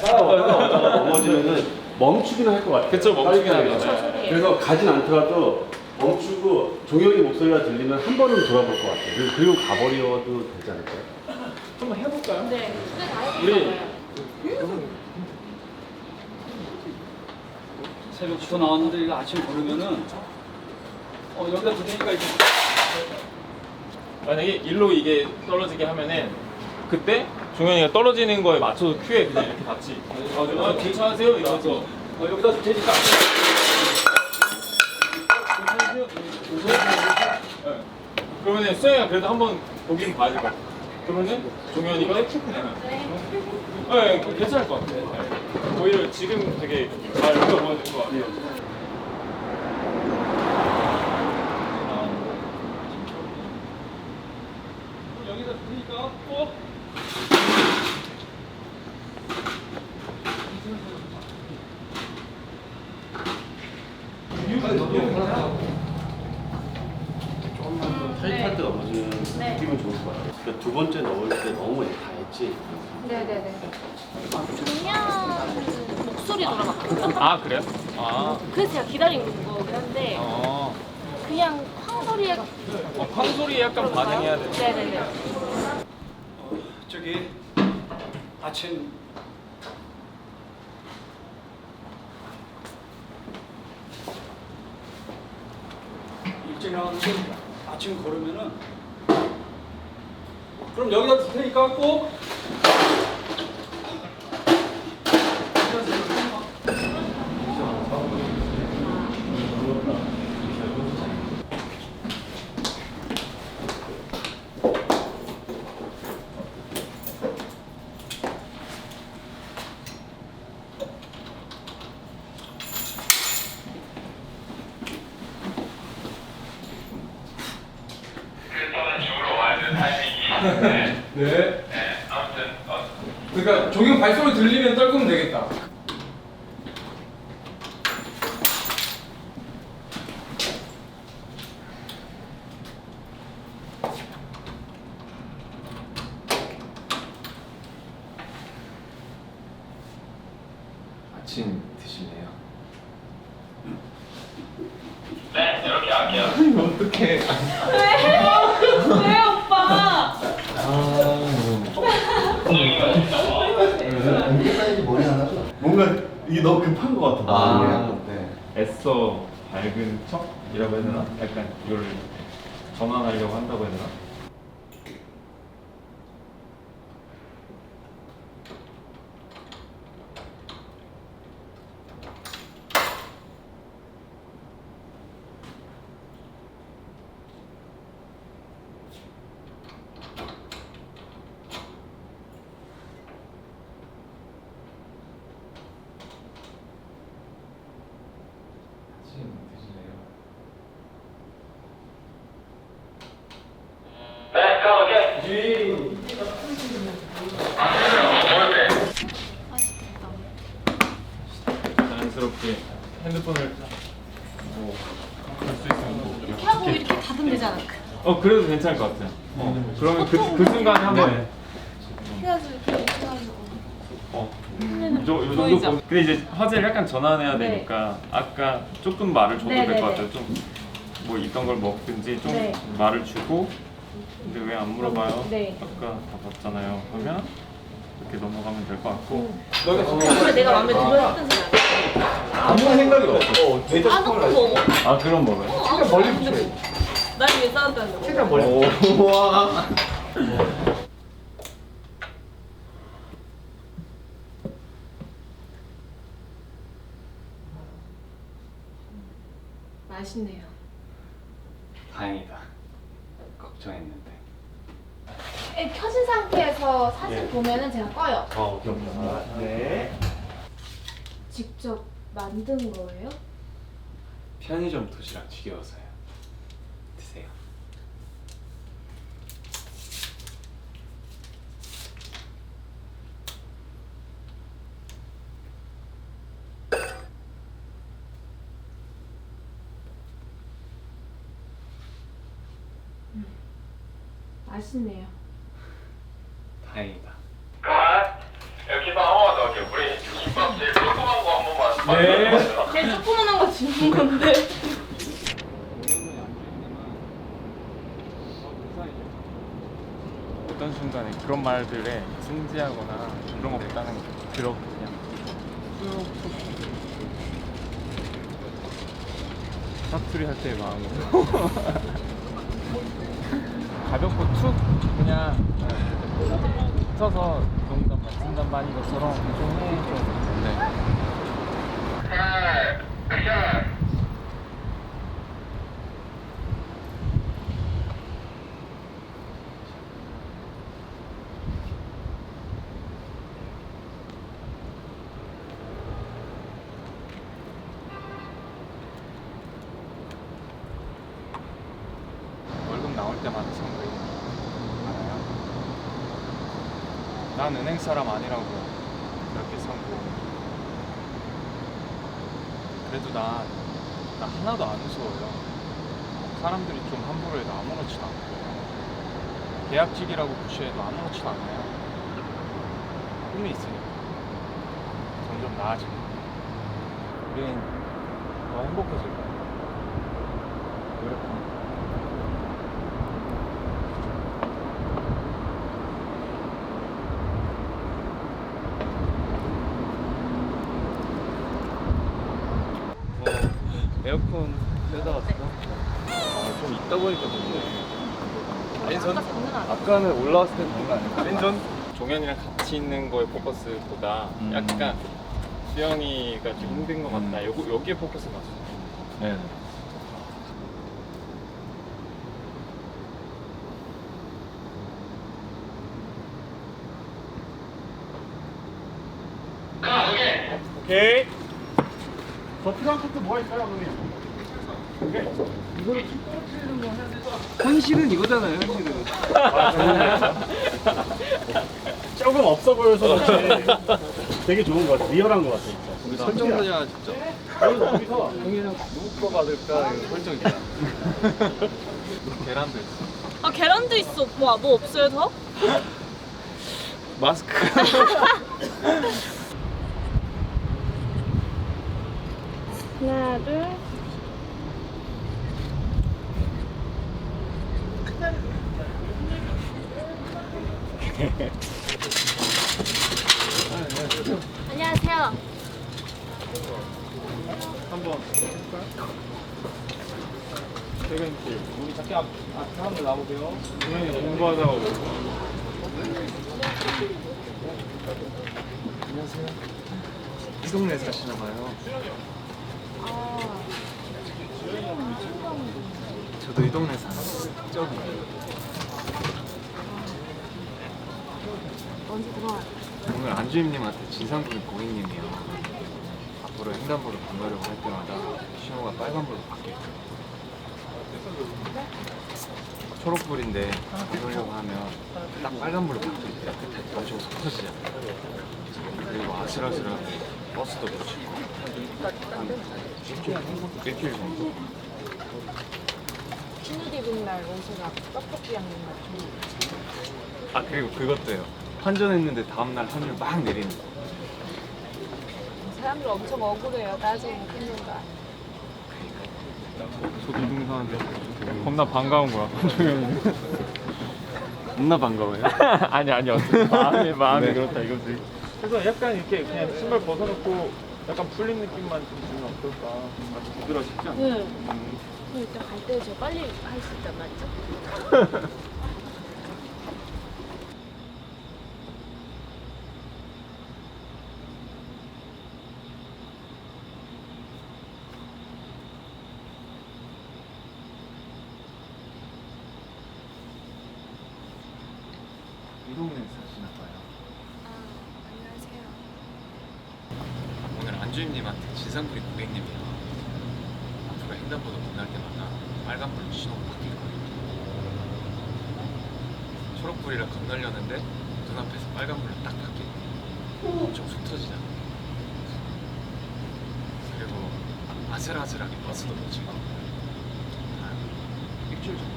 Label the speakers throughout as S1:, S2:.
S1: 따라오다가 넘어지면은 멈추기는 할 것 같아요.
S2: 그쵸, 멈추긴 하죠.
S1: 그래서 가진 않더라도 멈추고 종혁이 목소리가 들리면 한 번은 돌아볼 것 같아요. 그리고- 그리고 가버려도 되지 않을까요?
S2: 한번 해볼까요?
S3: 네, 근데 다
S2: 우리-
S3: 해볼까요?
S4: 새벽부터 나왔는데 이거 아침 걸으면은 어 여기다 두니까 이제
S2: 만약에 일로 이게 떨어지게 하면은 그때 종현이가 떨어지는 거에 맞춰서 큐에 그냥 이렇게 같이 아, 괜찮으세요? 이러면서
S4: 어, 여기다 둘 테니까 괜찮으세요?
S2: 네. 그러면은 수영이가 그래도 한번 보긴 봐야 될것 같아. 그러면은 종현이가 쭉 그냥 네, 그 괜찮을 것 같아요. 네. 오히려 지금 되게 잘 물어보는 것 같아요.
S4: 여기다 둘 테니까 꼭
S1: 조금만 더 타이트할 때 넘어지는
S3: 네.
S1: 느낌은 좋을 것 같아요. 그러니까 두 번째 넣을 때 너무 다 했지.
S3: 네네네. 그냥 목소리 돌아갔거든요.
S2: 아 그래요? 아,
S3: 그래서 제가 기다린 거긴 한데
S2: 어,
S3: 그냥 쾅 소리에
S2: 어, 쾅 소리에 약간 반응해야 돼.
S3: 네네네.
S4: 어, 저기 아침 일찍 나왔는데 아침 걸으면은 그럼 여기다 둘 테니까 꼭
S5: 그래서 주로 와야 될 타이밍이 네.
S6: 네.
S5: 네. 아무튼 어,
S6: 그러니까 종영 발소리 들리면 떨구면 되겠다.
S7: 아침 드실래요?
S5: 네 이렇게 할게요.
S7: 어떡해.
S3: 왜 오빠?
S1: 뭔가 이게 너무 급한 것 같아.
S7: 아, 네.
S2: 애써 밝은 척이라고 해야 되나? 약간 이걸 전환하려고 한다고 해야 되나?
S7: 아침 드실래요?
S5: 네 그럼 오케이.
S2: 자연스럽게 핸드폰을 뭐볼수 있으면 뭐
S3: 이렇게 하고 이렇게 닫으면 되지 않을까?
S2: 어 그래도 괜찮을 것 같아요. 어, 그러면 그, 그 순간에 한번
S3: 해가지고 이렇게 해가지고.
S2: 어, 요, 요 정도
S3: 보이죠?
S2: 보- 근데 이제 화제를 약간 전환해야
S3: 네.
S2: 되니까 아까 조금 말을 줘도
S3: 네,
S2: 될
S3: 네,
S2: 것
S3: 네.
S2: 같아요. 좀 뭐 있던 걸 먹든지 좀
S3: 네.
S2: 말을 주고 근데 왜 안 물어봐요?
S3: 네.
S2: 아까 다 봤잖아요. 하면 이렇게 넘어가면 될 것 같고
S3: 그래 내가 마음에 들어 했던 생각.
S1: 아무 생각이 없어. 대접
S3: 아 너무 먹어.
S2: 아 그런 먹어요?
S3: 최대한 멀리 붙여. 날 위해 싸웠다는 거.
S1: 최대한 멀리.
S7: 우와.
S3: 맛있네요.
S7: 다행이다. 걱정했는데.
S3: 예, 켜진 상태에서 사진
S1: 예.
S3: 보면은 제가 꺼요.
S1: 어, 오케이, 오케이. 아, 네.
S3: 직접 만든 거예요?
S7: 편의점 도시락 지겨워서요. 드세요.
S3: 맛있네요.
S7: 다행이다.
S5: 그만. 여기서 한번더 이렇게 우리
S3: 제일 조그만한 거 주는 건데.
S2: 어떤 순간에 그런 말들에 승지하거나 그런 거 없다는 거 들어 그냥 쑥쑥 사투리 할 때의 마음으로. 가볍고 툭 그냥 써서 농담 반 진담 반인 것처럼 좀 해 좀 나올 때마다 선거인 알아요? 난 은행 사람 아니라고 그렇게 선고 난, 나 하나도 안 무서워요. 사람들이 좀 함부로 해도 아무렇지도 않고. 계약직이라고 무시해도 아무렇지도 않아요. 꿈이 있으니까. 점점 나아지고. 우린 더 행복해질 거야 노력하니까 에어컨 빼다 왔어? 아, 좀 있다 보니까 덥네. 왼손? 아까는 올라왔을 때 장난 아니야. 왼손? 종현이랑 같이 있는 거에 포커스보다
S7: 음.
S2: 약간 수영이가 좀 힘든 것 같다. 요거, 여기에 포커스 맞춰.
S7: 네.
S2: 오케이.
S1: 더필 요한 것도 뭐가 있어요, 형님?
S4: 현실은 이거잖아요, 현실은.
S1: 조금 없어 보여서 그렇지. 되게 좋은 것 같아. 리얼한 것 같아, 진짜.
S4: 우리 설정사냐 진짜.
S1: 여기서
S4: 형이랑 누구 거 받을까 이거 설정이야.
S2: 계란도 있어.
S3: 아 계란도 있어. 뭐, 뭐 없어요 더?
S2: 마스크.
S3: 하나 둘. 안녕하세요.
S2: 한번. 퇴근길.
S4: 우리 작게 앞, 앞 사람들 나오세요.
S2: 종현이 공부하다가
S7: 이 동네 사시나 봐요. 저도 이 동네 살아요. 저기.
S3: 언제 들어와?
S7: 오늘 안주임님한테 진상구리 고객님이요. 앞으로 횡단보도 건너려고 할 때마다 신호가 빨간불로 바뀌어요. 초록불인데 건너려고 하면 딱 빨간불로 바뀔 때 끝에 엄청 터지잖아요. 그리고 아슬아슬하게 버스도 놓치고 한 일주일, 일주일 정도.
S3: 신입 입은 날 옷이랑 떡볶이 양념 같은
S7: 아 그리고 그것도요. 환전했는데 다음날 환율 막 내리는 거.
S3: 사람들 엄청 억울해요. 나중에
S2: 이 동사한테 겁나 반가운 거야.
S7: 겁나 반가워요.
S2: 아니 아니 어떤 마음이 마음이
S7: 네.
S2: 그렇다 이거지. 그래서 약간 이렇게 그냥 신발 벗어놓고 약간 풀린 느낌만 좀 주면 어떨까? 아주 부드러워지지 않나?
S3: 네.
S2: 음.
S3: 그럼 일단 갈 때 저 빨리 할 수 있단 말이죠?
S7: 이 동네 사시나 봐요.
S3: 아, 안녕하세요.
S7: 오늘 안 주임님한테 진상구리 고객님이요. 앞으로 횡단보도 건널 때마다 빨간불로 신호가 바뀔 거예요. 초록불이라 건널려는데 눈앞에서 빨간불로 딱 바뀌고 엄청 속 터지잖아. 그리고 아슬아슬하게 버스도 놓치고 한 일주일 정도.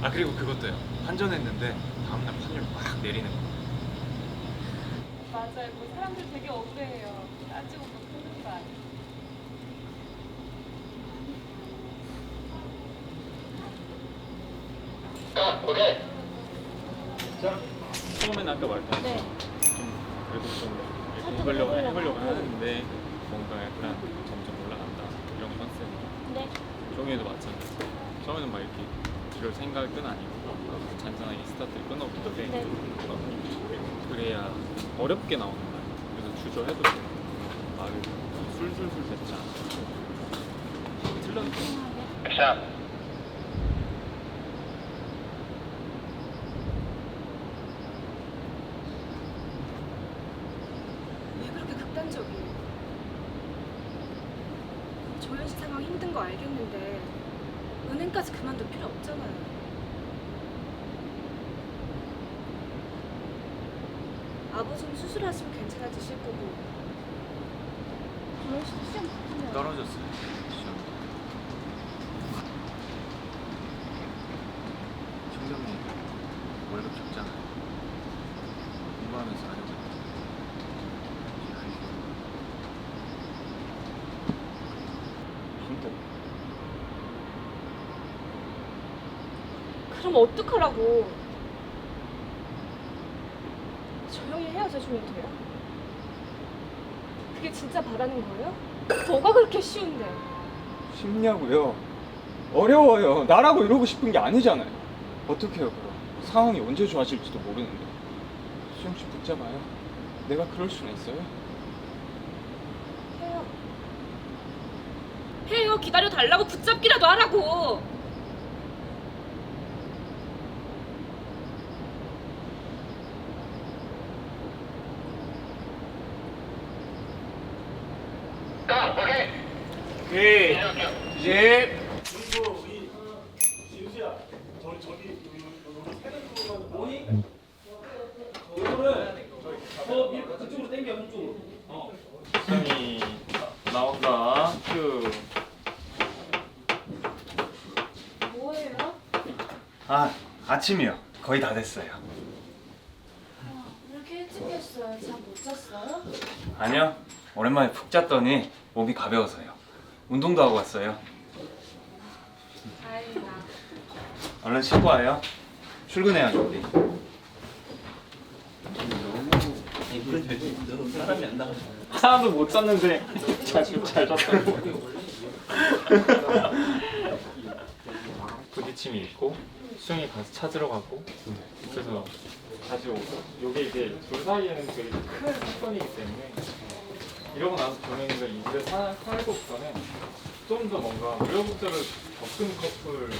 S7: 아 그리고 그것도요. 환전했는데 다음날 환율 막 내리는 거.
S8: 맞아요. 뭐 사람들 되게 억울해해요. 따지고 못하는 거 아니에요.
S2: 처음에는 아까 말했던
S3: 네.
S2: 좀 그래도 좀 이렇게 해보려고 해보려고 하는데 뭔가 약간 점점 올라간다 이런 컨셉.
S3: 네.
S2: 종이에도 마찬가지. 처음에는 막 이렇게 이럴 생각은 아니고 잔잔하게 스타트를 끊어보는데
S3: 네.
S2: 그래야 어렵게 나오는 거야. 그래서 주저해도 돼. 말을 술술술 뱉지 않아. 틀렸는데
S5: 액션.
S8: 왜 그렇게 극단적이에요? 조현 씨 상황 힘든 거 알겠는데 은행까지 그만둘 필요 없잖아요. 아버지는 수술하시면 괜찮아지실 거고
S7: 떨어졌어요. 시험. 청장님 월급 적잖아요. 공부하면서 하려고 했는데 이제 그게
S2: 힘들어.
S8: 그럼 어떡하라고? 조용히 헤어져주면 돼요? 그게 진짜 바라는 거예요? 뭐가 그렇게 쉬운데?
S6: 쉽냐고요? 어려워요. 나라고 이러고 싶은 게 아니잖아요. 어떻게 해요, 그럼? 상황이 언제 좋아질지도 모르는데. 수영 씨 붙잡아요. 내가 그럴 수는 있어요?
S8: 해요. 해요. 기다려 달라고 붙잡기라도 하라고.
S2: 수영이 나온다. 큐.
S8: 뭐예요?
S9: 아, 아침이요. 거의 다 됐어요.
S3: 왜 이렇게 일찍 했어요? 잠 못 잤어요?
S9: 아니요. 오랜만에 푹 잤더니 몸이 가벼워서요. 운동도 하고 왔어요.
S3: 다행이다.
S9: 얼른 씻고 와요. 출근해야죠, 우리.
S2: 하나도 못 잤는데 잘, 잘 잤다고. 부딪힘이 있고 수영이 가서 찾으러 가고 그래서 다시 오고 요게 이제 둘 사이에는 되게 큰 사건이기 때문에 이러고 나서 종현이가 이 집에 사, 살고부터는 좀 더 뭔가 우여곡절을 겪은 커플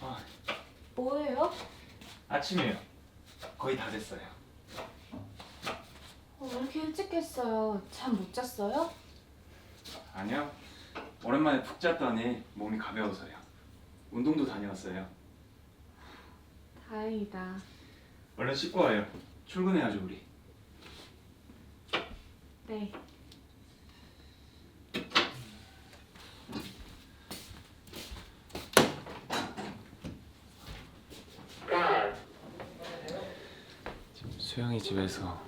S5: 아.
S3: 뭐예요?
S9: 아침이에요. 거의 다 됐어요.
S3: 어, 왜 이렇게 일찍 했어요? 잠 못 잤어요?
S9: 아니요. 오랜만에 푹 잤더니 몸이 가벼워서요. 운동도 다녀왔어요.
S3: 다행이다.
S9: 얼른 씻고 와요. 출근해야죠, 우리.
S3: 네.
S7: 수영이 집에서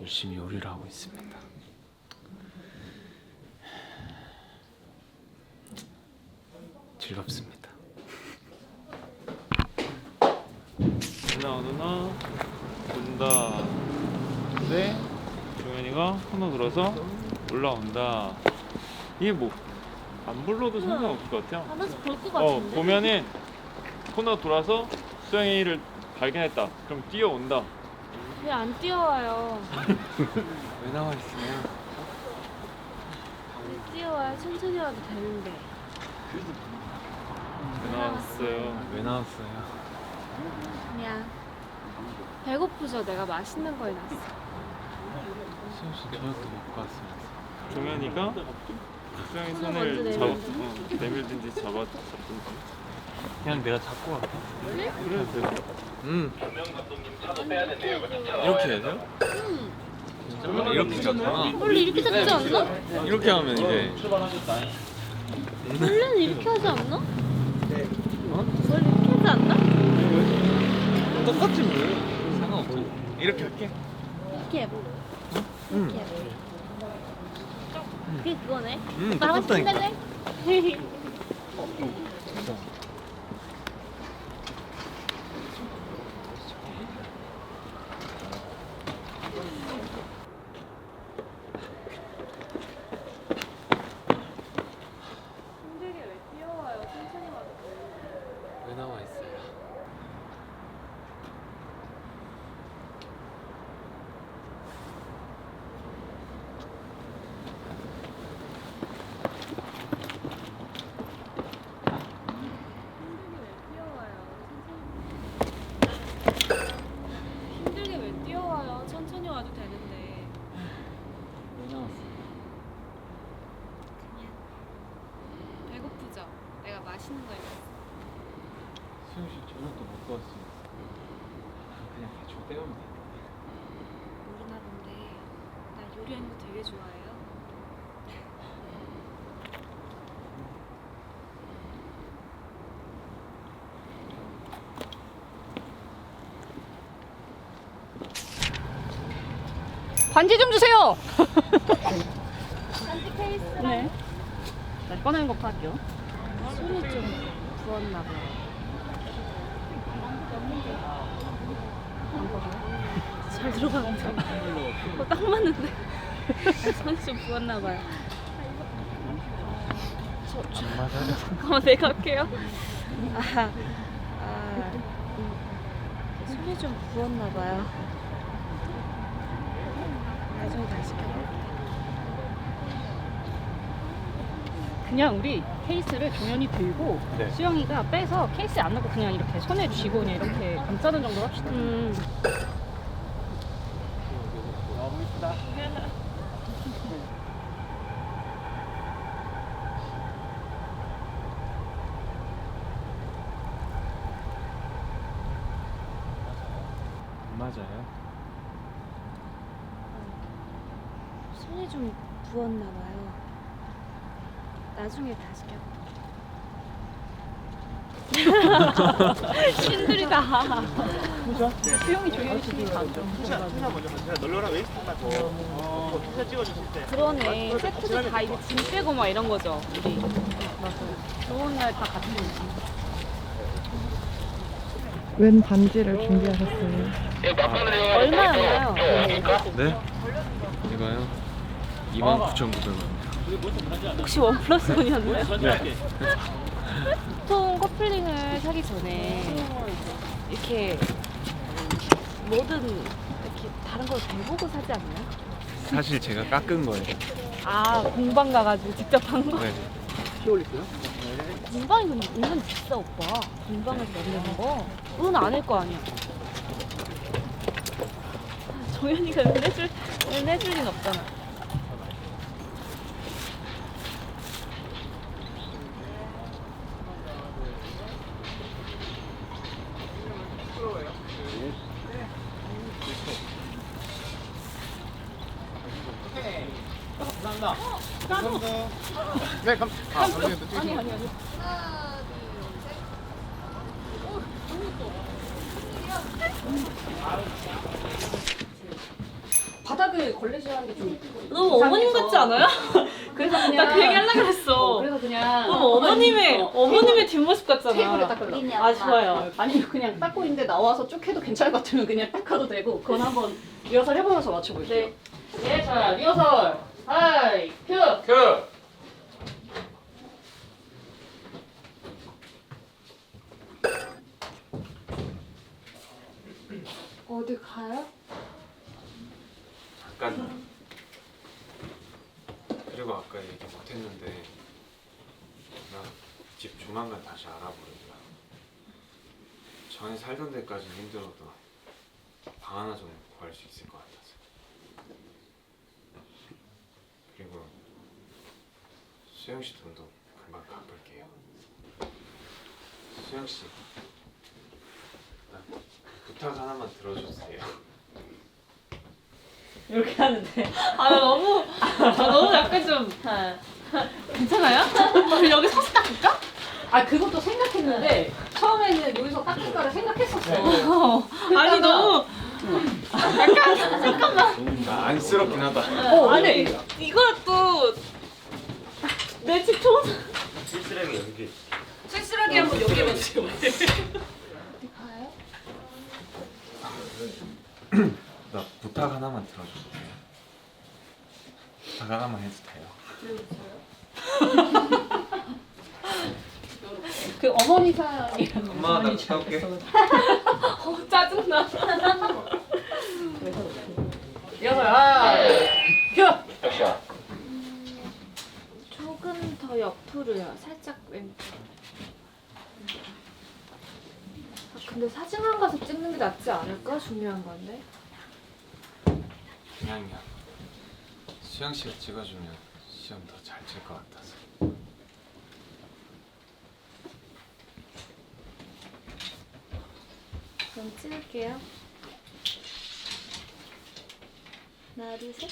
S7: 열심히 요리를 하고 있습니다. 즐겁습니다.
S2: 누나 누나 온다 근데 종현이가 코너 들어서 올라온다 이게 뭐 안 불러도 상관없을 것 같아요
S3: 하면서
S2: 볼것어
S3: 같은데?
S2: 보면은 코너 돌아서 수영이를 발견했다 그럼 뛰어온다
S3: 왜 안 뛰어와요?
S7: 왜 나와 있어요?
S3: 왜 뛰어와요? 천천히 와도 되는데.
S2: 왜 나왔어요
S7: 왜 나왔어요?
S3: 그냥 배고프죠? 내가 맛있는 거 해놨어.
S7: 수영 씨 저녁도 먹고 왔습니다.
S2: 종현이가 수영이
S3: 손을
S2: 손을
S3: 먼저
S2: 잡,
S3: 내밀든지?
S2: 어, 내밀든지 잡아 잡든지
S7: 그냥 내가 잡고 갈게.
S2: 그래도 되고
S7: 음. 이렇게 해야 돼요?
S3: 응.
S2: 종현이
S9: 이렇게 잡잖아.
S3: 원래 이렇게 잡지 않나?
S9: 이렇게 하면 이제
S3: 원래는 이렇게 하지 않나? 어? 원래 이렇게 하지 않나?
S9: 똑같지 뭐. 상관없잖아. 이렇게 할게.
S3: 이렇게 해봐. 이렇게 해봐. 그게 그거네.
S9: 응,
S3: 오빠
S9: 똑같다니까.
S3: 힘들 게 왜 뛰어와요? 천천히 와도 돼.
S7: 왜 나와 있어요?
S3: 힘들게 왜 뛰어와요? 천천히 와도 되는데.
S4: 왜 나왔어?
S3: 배고프죠? 내가 맛있는 거 있어.
S6: 수영 씨 저녁도 먹고 왔으니까 그냥 대충 때우면 돼.
S3: 모르나 본데 나 요리하는 거 되게 좋아해요.
S10: 반지 좀 주세요.
S3: 반지 케이스
S10: 네. 나 꺼내는 거 할게요.
S3: 손이 좀 부었나 봐요. 잘 들어가는데. 어, 딱 맞는데. 손이 좀 부었나 봐요. 저, 저, 잠깐만 내가 할게요. 아, 아, 손이 좀 부었나 봐요. 나중에 다시 켜볼게요.
S10: 그냥 우리 케이스를 종현이 들고
S1: 네.
S10: 수영이가 빼서 케이스에 안 넣고 그냥 이렇게 손에 쥐고 그냥 이렇게 감싸는 정도로 합시다.
S3: 음.
S6: 너무 이쁘다.
S1: 맞아요.
S3: 손이 좀 부었나 봐요. 나중에 다시 켜볼게요. 신들이다.
S10: 수영이 종현이 쥐기 가죠.
S3: 그러네. 세트도 다 이게 짐 빼고 막 이런 거죠. 우리.
S10: 좋은 날 다 같이
S11: 웬 반지를 준비하셨어요?
S3: 얼마였나요?
S7: 네? 이거요? 29,900원.
S3: 혹시 원 플러스 원이었나요?
S7: 네.
S3: 보통 커플링을 사기 전에 이렇게 뭐든 이렇게 다른 걸 대보고 사지 않나요?
S7: 사실 제가 깎은 거예요.
S3: 아 공방 가가지고 직접 한 거?
S7: 네.
S3: 공방이 근데 은근 비싸 오빠 공방에서 만드는 거 그건 아닐 거 아니야 정현이가 은혜줄 은혜줄 린 없잖아
S10: 바닥을 걸레질 하는 게 좀.
S3: 너무 어머님 같지 않아요?
S10: 그래서 그냥
S3: 나그 얘기 하려고 했어
S10: 그래서 그냥
S3: 너무 어머님의 어머님의 뒷모습 같잖아
S10: 테이블에 닦으려고.
S3: 아 좋아요
S10: 아니 그냥 닦고 있는데 나와서 쭉 해도 괜찮을 것 같으면 그냥 닦아도 되고 그건 한번 리허설 해보면서 맞춰볼게요. 네. 자 리허설. 하이 큐.
S2: 그
S3: 어디 가요?
S7: 잠깐. 그리고 아까 얘기 못했는데 나 집 조만간 다시 알아보려고요. 전에 살던 데까지는 힘들어도 방 하나 좀 구할 수 있을 것 같아서. 그리고 수영 씨 돈도 금방 갚을게요. 수영 씨, 나 부탁 하나만 들어주세요.
S10: 이렇게 하는데.
S3: 아, 나 너무, 아, 너무 약간 좀. 괜찮아요? 여기 서서 닦을까?
S10: 아 그것도 생각했는데 처음에는 여기서 닦을 거를 생각했었어.
S3: 어, 아니, 너무.
S7: 아, 안쓰럽긴 하다.
S3: 어, 아니, 이걸 또. 내 집 청소.
S7: 쓸쓸하게 연기.
S10: 쓸쓸하게 한번 여기에 주세요.
S7: 나 부탁 하나만 들어줘. 부탁 하나만 해도 돼요?
S10: 그 어머니 사연이랑
S7: 엄마 나 올게.
S3: 어, 짜증나.
S10: 여섯 아 큐.
S5: 액션.
S3: 더 옆으로요. 살짝 왼쪽. 아, 근데 사진관 가서 찍는 게 낫지 않을까? 중요한 건데.
S7: 그냥요. 수영 씨가 찍어주면 시험 더 잘 칠 것 같아서.
S3: 그럼 찍을게요. 하나, 둘, 셋.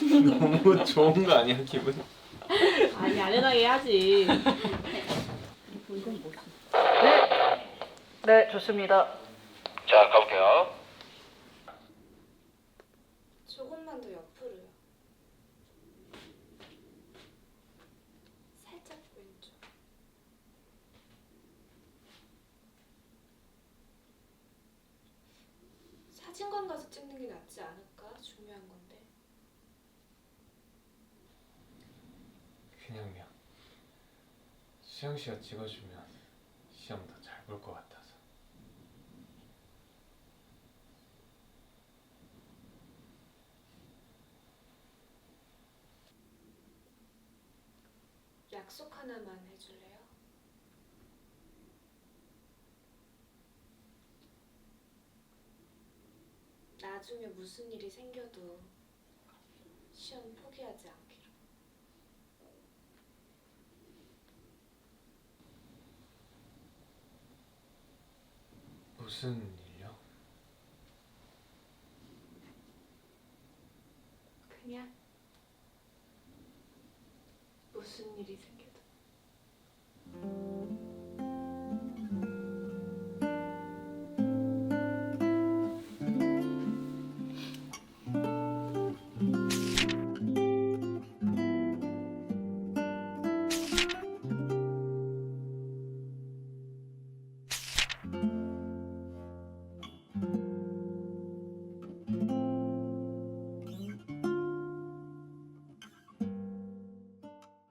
S7: 너무 좋은 거 아니야 기분?
S3: 아니, 아련하게 해야지.
S10: 네 좋습니다.
S5: 자, 가볼게요.
S8: 조금만 더 옆으로요. 살짝 왼쪽. 사진관 가서 찍는 게 낫지 않을까? 중요한 건데.
S7: 그냥요. 수영 씨가 찍어주면 시험 더 잘 볼 것 같아서.
S8: 약속 하나만 해줄래요? 나중에 무슨 일이 생겨도 시험 포기하지 않기
S7: 무슨 일요?
S8: 그냥 무슨 일이 생겨도.